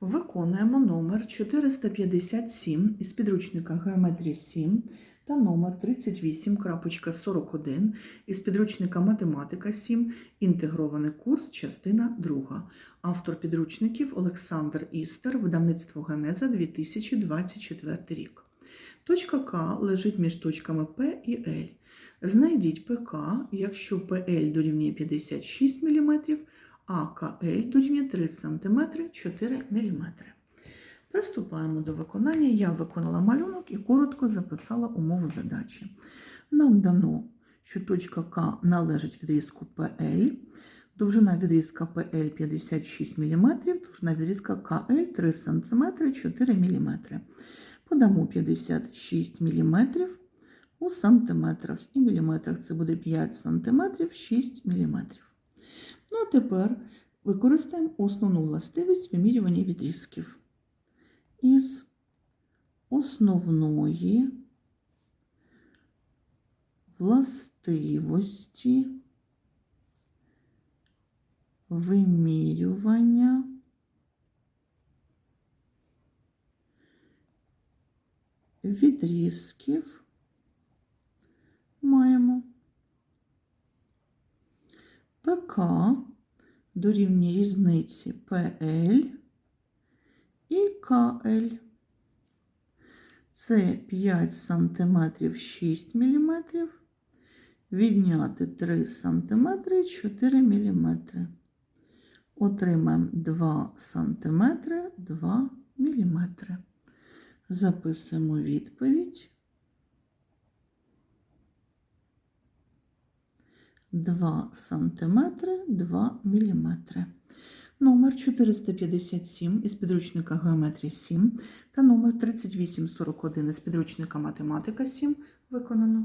Виконуємо номер 457 із підручника Геометрія 7 та номер 38.41 із підручника Математика 7, інтегрований курс, частина 2. Автор підручників Олександр Істер, видавництво Генеза 2024 рік. Точка К лежить між точками П і Л. Знайдіть ПК, якщо ПЛ дорівнює 56 мм, а КЛ дорівнює 3 см 4 мм. Приступаємо до виконання. Я виконала малюнок і коротко записала умову задачі. Нам дано, що точка К належить відрізку PL, довжина відрізка PL 56 мм, довжина відрізка КЛ 3 см 4 мм. Подамо 56 мм у сантиметрах і міліметрах. Це буде 5 см 6 мм. Ну, а тепер використаємо основну властивість вимірювання відрізків. Із основної властивості вимірювання відрізків ПК дорівнює різниці PL і КЛ. Це 5 см 6 мм, відняти 3 см 4 мм. Отримаємо 2 см 2 мм. Записуємо відповідь. 2 сантиметри 2 міліметри. Номер 457 із підручника Геометрії 7 та номер 3841 із підручника Математика 7 виконано.